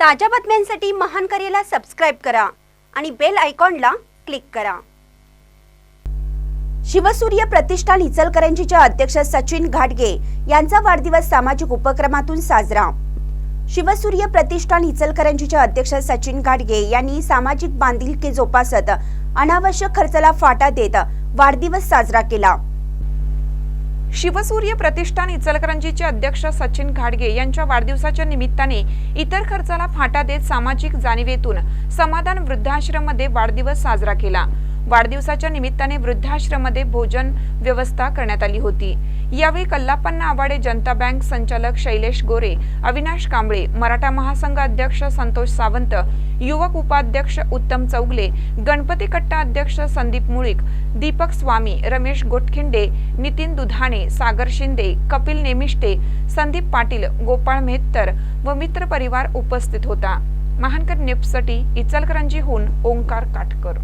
ताज्या बातम्यांसाठी महान करेला सबस्क्राईब करा आणि बेल आयकॉनला क्लिक करा. शिवसूर्य प्रतिष्ठान इचलकरंजीच्या अध्यक्ष सचिन घाटगे यांचा वाढदिवस सामाजिक उपक्रमातून साजरा. शिवसूर्य प्रतिष्ठान इचलकरंजीच्या अध्यक्ष सचिन घाटगे यांनी सामाजिक बांधिलकी जोपासत अनावश्यक खर्चाला फाटा देत वाढदिवस साजरा केला. शिवसूर्य प्रतिष्ठान इचलकरंजीचे अध्यक्ष सचिन घाडगे यांच्या वाढदिवसाच्या निमित्ताने इतर खर्चाला फाटा देत सामाजिक जाणीवेतून समाधान वृद्धाश्रममध्ये वाढदिवस साजरा केला. वाढदिवसाच्या निमित्ताने वृद्धाश्रममध्ये भोजन व्यवस्था करण्यात आली होती. यावेळी कल्लापन्ना आवाडे जनता बँक संचालक शैलेश गोरे अविनाश कांबळे मराठा महासंघ अध्यक्ष संतोष सावंत युवक उपाध्यक्ष उत्तम चौगले गणपती कट्टा अध्यक्ष संदीप मुळीक दीपक स्वामी रमेश गोटखिंडे नितीन दुधाणे सागर शिंदे कपिल नेमिष्टे संदीप पाटील गोपाळ मेहत्तर व मित्र परिवार उपस्थित होता. महानकर न्यूजसाठी इचलकरंजीहून ओंकार काटकर.